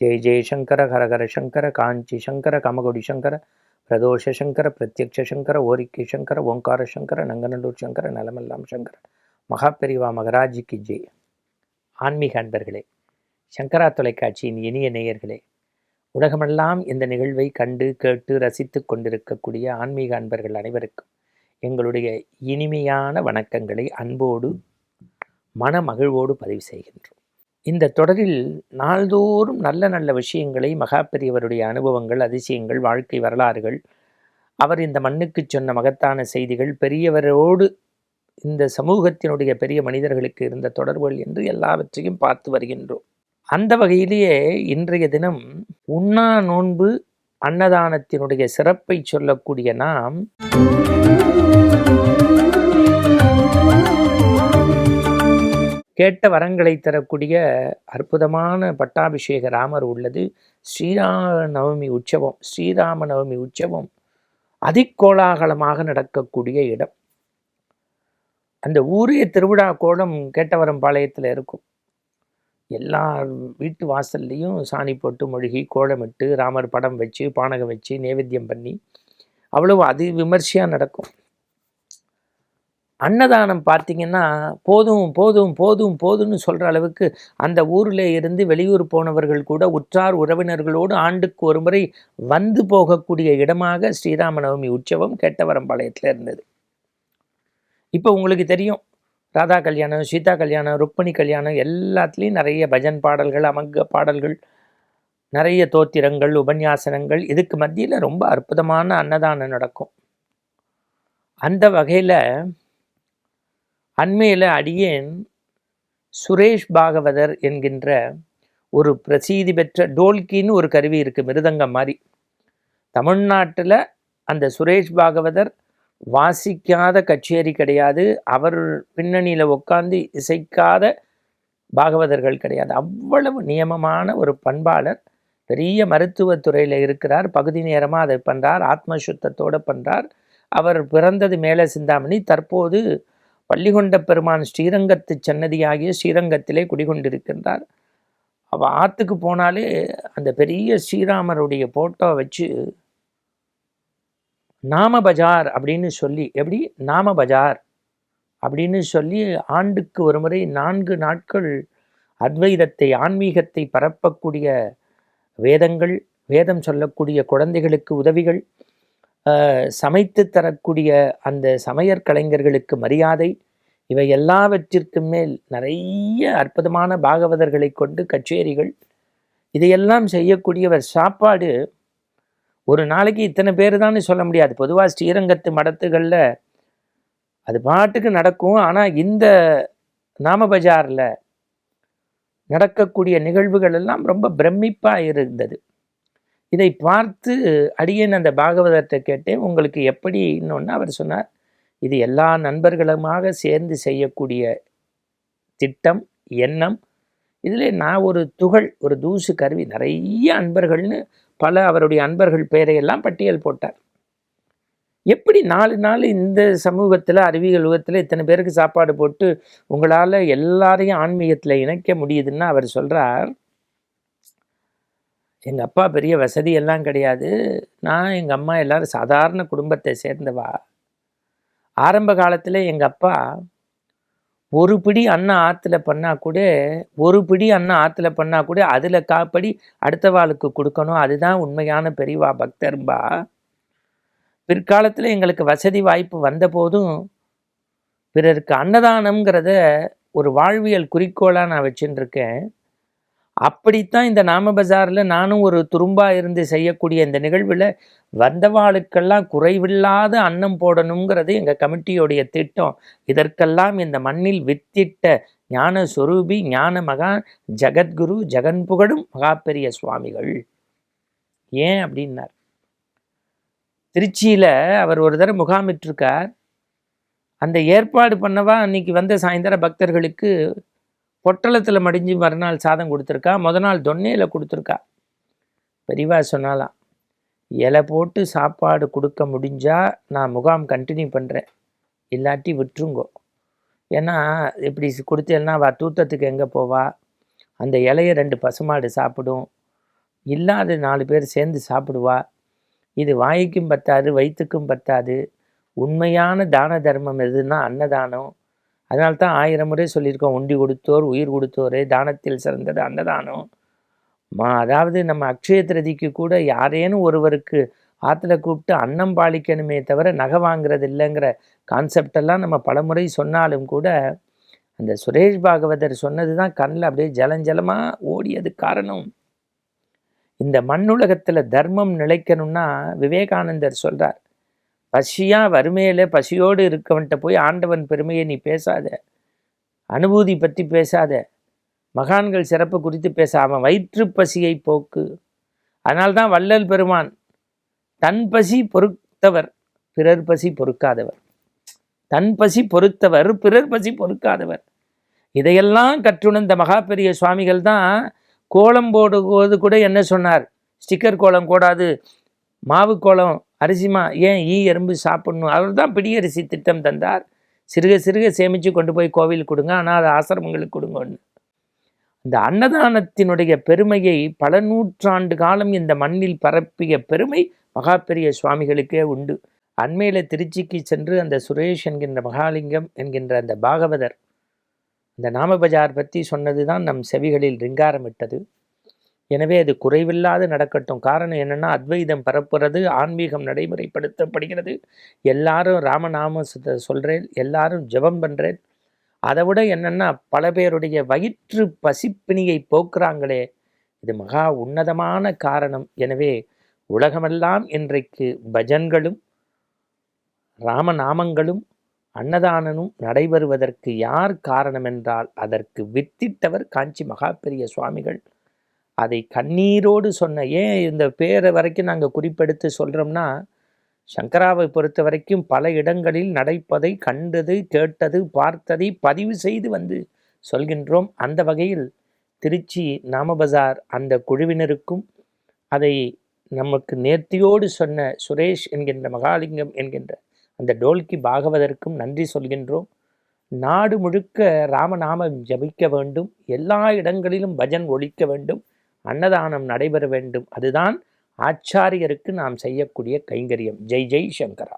ஜெய் ஜெயசங்கர ஹரஹர சங்கர காஞ்சி சங்கர கமகுடி சங்கர பிரதோஷ சங்கர பிரத்யக்ஷ சங்கர ஓரிக்கை சங்கர ஓங்கார சங்கர நங்கநல்லூர் சங்கர நலமெல்லாம் சங்கர. மகாபெரிவா மகராஜிக்கு ஜெய். ஆன்மீக அன்பர்களே சங்கரா தொலைக்காட்சியின் இனிய நேயர்களே உலகமெல்லாம் இந்த நிகழ்வை கண்டு கேட்டு ரசித்து கொண்டிருக்கக்கூடிய ஆன்மீக அன்பர்கள் அனைவருக்கும் எங்களுடைய இனிமையான வணக்கங்களை அன்போடு மன மகிழ்வோடு பதிவு செய்கின்றோம். இந்த தொடரில் நாள்தோறும் நல்ல நல்ல விஷயங்களை மகாபெரியவருடைய அனுபவங்கள் அதிசயங்கள் வாழ்க்கை வரலாறுகள் அவர் இந்த மண்ணுக்கு சொன்ன மகத்தான செய்திகள் பெரியவரோடு இந்த சமூகத்தினுடைய பெரிய மனிதர்களுக்கு இருந்த தொடர்புகள் என்று எல்லாவற்றையும் பார்த்து வருகின்றோம். அந்த வகையிலேயே இன்றைய தினம் உண்ணா நோன்பு அன்னதானத்தினுடைய சிறப்பை சொல்லக்கூடிய நாம் கேட்ட வரங்களை தரக்கூடிய அற்புதமான பட்டாபிஷேக ராமர் உள்ளது. ஸ்ரீராம நவமி உற்சவம் ஸ்ரீராம நவமி உற்சவம் அதிகோலாகலமாக நடக்கக்கூடிய இடம். அந்த ஊரே திருவிழா கோலம் கேட்டவரம் பாளையத்தில் இருக்கும். எல்லா வீட்டு வாசல்லையும் சாணி போட்டு மொழிகி கோலமிட்டு ராமர் படம் வச்சு பானகம் வச்சு நைவேத்தியம் பண்ணி அவ்வளவு அதி விமர்சையாக நடக்கும். அன்னதானம் பார்த்தீங்கன்னா போதும் போதும் போதும் போதும்னு சொல்கிற அளவுக்கு அந்த ஊரில் இருந்து வெளியூர் போனவர்கள் கூட உற்றார் உறவினர்களோடு ஆண்டுக்கு ஒரு முறை வந்து போகக்கூடிய இடமாக ஸ்ரீராமநவமி உற்சவம் கெட்டவரம்பாளையத்தில் இருந்தது. இப்போ உங்களுக்கு தெரியும் ராதா கல்யாணம் சீதா கல்யாணம் ருக்மணி கல்யாணம் எல்லாத்துலேயும் நிறைய பஜன் பாடல்கள் அமங்க பாடல்கள் நிறைய தோத்திரங்கள் உபன்யாசனங்கள். இதுக்கு மத்தியில் ரொம்ப அற்புதமான அன்னதானம் நடக்கும். அந்த வகையில் அண்மையில் அடியேன் சுரேஷ் பாகவதர் என்கின்ற ஒரு பிரசீதி பெற்ற டோல்கின்னு ஒரு கருவி இருக்குது மிருதங்கம் மாதிரி. தமிழ்நாட்டில் அந்த சுரேஷ் பாகவதர் வாசிக்காத கச்சேரி கிடையாது அவர் பின்னணியில் உட்காந்து இசைக்காத பாகவதர்கள் கிடையாது. அவ்வளவு நியமமான ஒரு பண்பாளர் பெரிய மருத்துவத்துறையில் இருக்கிறார் பகுதி நேரமாக அதை பண்ணுறார் ஆத்ம சுத்தத்தோடு பண்ணுறார் அவர் பிறந்தது மேலே சிந்தாமணி தற்போது பள்ளிகொண்ட பெருமான் ஸ்ரீரங்கத்து சன்னதியாகிய ஸ்ரீரங்கத்திலே குடிகொண்டிருக்கின்றார். அவள் ஆற்றுக்கு போனாலே அந்த பெரிய ஸ்ரீராமருடைய போட்டோ வச்சு நாம பஜார் அப்படின்னு சொல்லி எப்படி? நாம பஜார் அப்படின்னு சொல்லி ஆண்டுக்கு ஒரு முறை நான்கு நாட்கள் அத்வைதத்தை ஆன்மீகத்தை பரப்பக்கூடிய வேதங்கள் வேதம் சொல்லக்கூடிய குழந்தைகளுக்கு உதவிகள் சமைத்து தரக்கூடிய அந்த சமையற் கலைஞர்களுக்கு மரியாதை இவை எல்லாவற்றிற்கும் மேல் நிறைய அற்புதமான பாகவதர்களை கொண்டு கச்சேரிகள் இதையெல்லாம் செய்யக்கூடியவர் சாப்பாடு ஒரு நாளைக்கு இத்தனை பேர் தான் சொல்ல முடியாது. பொதுவாக ஸ்ரீரங்கத்து மடத்துகளில் அது பாட்டுக்கு நடக்கும். ஆனால் இந்த நாம பஜாரில் நடக்கக்கூடிய நிகழ்வுகள் எல்லாம் ரொம்ப பிரமிப்பாக இருந்தது. இதை பார்த்து அடியேன் அந்த பாகவதத்தை கேட்டேன் உங்களுக்கு எப்படி? இன்னொன்று அவர் சொன்னார் இது எல்லா நண்பர்களுமாக சேர்ந்து செய்யக்கூடிய திட்டம் எண்ணம். இதில் நான் ஒரு துகள் ஒரு தூசு கருவி நிறைய அன்பர்கள்னு பல அவருடைய அன்பர்கள் பெயரையெல்லாம் பட்டியல் போட்டார். எப்படி நாலு நாள் இந்த சமூகத்தில் அறிவியல் உலகத்தில் இத்தனை பேருக்கு சாப்பாடு போட்டு உங்களால் எல்லாரையும் ஆன்மீகத்தில் இணைக்க முடியுதுன்னு அவர் சொல்கிறார் எங்கள் அப்பா பெரிய வசதி எல்லாம் கிடையாது. நான் எங்கள் அம்மா எல்லோரும் சாதாரண குடும்பத்தை சேர்ந்தவா. ஆரம்ப காலத்தில் எங்கள் அப்பா ஒரு பிடி அண்ணன் ஆற்றுல பண்ணால் கூட ஒரு பிடி அண்ணன் ஆற்றுல பண்ணால் கூட அதில் காப்படி அடுத்தவாளுக்கு கொடுக்கணும். அதுதான் உண்மையான பெரியவா பக்தர்பா பிற்காலத்தில் எங்களுக்கு வசதி வாய்ப்பு வந்த போதும் பிறருக்கு அன்னதானம்ங்கிறத ஒரு வாழ்வியல் குறிக்கோளாக நான் வச்சுட்டுருக்கேன் அப்படித்தான் இந்த நாம பஜாரில் நானும் ஒரு துரும்பாக இருந்து செய்யக்கூடிய இந்த நிகழ்வில் வந்தவாளுக்கெல்லாம் குறைவில்லாத அன்னம் போடணுங்கிறது எங்கள் கமிட்டியோடைய திட்டம். இதற்கெல்லாம் இந்த மண்ணில் வித்திட்ட ஞான சொரூபி ஞான மகா ஜெகத்குரு ஜெகன் புகழும் மகாபெரிய சுவாமிகள். ஏன் அப்படின்னார். திருச்சியில் அவர் ஒரு தடவை முகாமிட்டிருக்கார். அந்த ஏற்பாடு பண்ணவா அன்னைக்கு வந்த சாயந்தர பக்தர்களுக்கு பொட்டலத்தில் மடிஞ்சு மறுநாள் சாதம் கொடுத்துருக்கா முத நாள் தொன்னையில் கொடுத்துருக்கா. பெரிவா சொன்னாலாம் இலை போட்டு சாப்பாடு கொடுக்க முடிஞ்சால் நான் முகாம் கண்டினியூ பண்ணுறேன் இல்லாட்டி விட்டுருங்கோ. ஏன்னா இப்படி கொடுத்தேன்னா வா தூத்தத்துக்கு எங்கே போவா? அந்த இலையை ரெண்டு பசுமாடு சாப்பிடும். இல்லாத நாலு பேர் சேர்ந்து சாப்பிடுவா. இது வாய்க்கும் பத்தாது வயிற்றுக்கும் பத்தாது. உண்மையான தான தர்மம் எதுன்னா அன்னதானம். அதனால் தான் ஆயிரம் முறை சொல்லியிருக்கோம் உண்டி கொடுத்தோர் உயிர் கொடுத்தோரே தானத்தில் சிறந்தது அன்னதானம் மா அதாவது நம்ம அக்ஷய திருதிக்கு கூட யாரேனும் ஒருவருக்கு ஆற்றுல கூப்பிட்டு அன்னம் பாலிக்கணுமே தவிர நகை வாங்குறது இல்லைங்கிற கான்செப்டெல்லாம் நம்ம பலமுறை சொன்னாலும் கூட அந்த சுரேஷ் பாகவதர் சொன்னது தான் கண்ணில் அப்படியே ஜலஞ்சலமாக ஓடியது காரணம். இந்த மண்ணுலகத்தில் தர்மம் நிலைக்கணும்னா விவேகானந்தர் சொல்கிறார் பசியாக வறுமையில் பசியோடு இருக்கவன்கிட்ட போய் ஆண்டவன் பெருமையை நீ பேசாத. அனுபூதி பற்றி பேசாத. மகான்கள் சிறப்பு குறித்து பேசாமல் வயிற்று பசியை போக்கு. அதனால்தான் வள்ளல் பெருமான் தன் பசி பொறுத்தவர் பிறர் பசி பொறுக்காதவர். தன் பசி பொறுத்தவர் பிறர் பசி பொறுக்காதவர். இதையெல்லாம் கற்றுணர்ந்த மகா பெரிய சுவாமிகள் தான் கோலம் போடும்போது கூட என்ன சொன்னார்? ஸ்டிக்கர் கோலம் போடாது மாவு கோலம் அரிசிமா ஏன் ஈ எறும்பு சாப்பிடணும்? அவர் தான் பிடியரிசி திட்டம் தந்தார். சிறுக சிறுக சேமித்து கொண்டு போய் கோவில் கொடுங்க ஆனால் அது ஆசிரமங்களுக்கு கொடுங்கன்னு. இந்த அன்னதானத்தினுடைய பெருமையை பல நூற்றாண்டு காலம் இந்த மண்ணில் பரப்பிய பெருமை மகா பெரிய சுவாமிகளுக்கே உண்டு. அண்மையில் திருச்சிக்கு சென்று அந்த சுரேஷ் என்கின்ற மகாலிங்கம் என்கின்ற அந்த பாகவதர் இந்த நாமபஜார் பற்றி சொன்னது தான் நம் செவிகளில் ரிங்காரமிட்டது எனவே அது குறைவில்லாது நடக்கட்டும். காரணம் என்னென்னா அத்வைதம் பரப்புறது ஆன்மீகம் நடைமுறைப்படுத்தப்படுகிறது. எல்லாரும் ராமநாம சொல்கிறேன் எல்லாரும் ஜெபம் பண்ணுறேன் அதை விட என்னென்னா பல பேருடைய வயிற்று பசிப்பிணியை போக்குறாங்களே. இது மகா உன்னதமான காரணம். எனவே உலகமெல்லாம் இன்றைக்கு பஜன்களும் ராமநாமங்களும் அன்னதானனும் நடைபெறுவதற்கு யார் காரணம் என்றால் அதற்கு வித்திட்டவர் காஞ்சி மகா பெரிய சுவாமிகள். அதை கண்ணீரோடு சொன்ன ஏன் இந்த பேரை வரைக்கும் நாங்கள் குறிப்பெடுத்து சொல்கிறோம்னா சங்கராவை பொறுத்த வரைக்கும் பல இடங்களில் நடப்பதை கண்டது கேட்டது பார்த்ததை பதிவு செய்து வந்து சொல்கின்றோம். அந்த வகையில் திருச்சி நாமபஜார் அந்த குழுவினருக்கும் அதை நமக்கு நேர்த்தியோடு சொன்ன சுரேஷ் என்கின்ற மகாலிங்கம் என்கின்ற அந்த டோல்கி பாகவதற்கும் நன்றி சொல்கின்றோம். நாடு முழுக்க ராமநாமம் ஜபிக்க வேண்டும். எல்லா இடங்களிலும் பஜன் ஒழிக்க வேண்டும். அன்னதானம் நடைபெற வேண்டும். அதுதான் ஆச்சாரியருக்கு நாம் செய்யக்கூடிய கைங்கரியம். ஜெய் ஜெய் சங்கரா.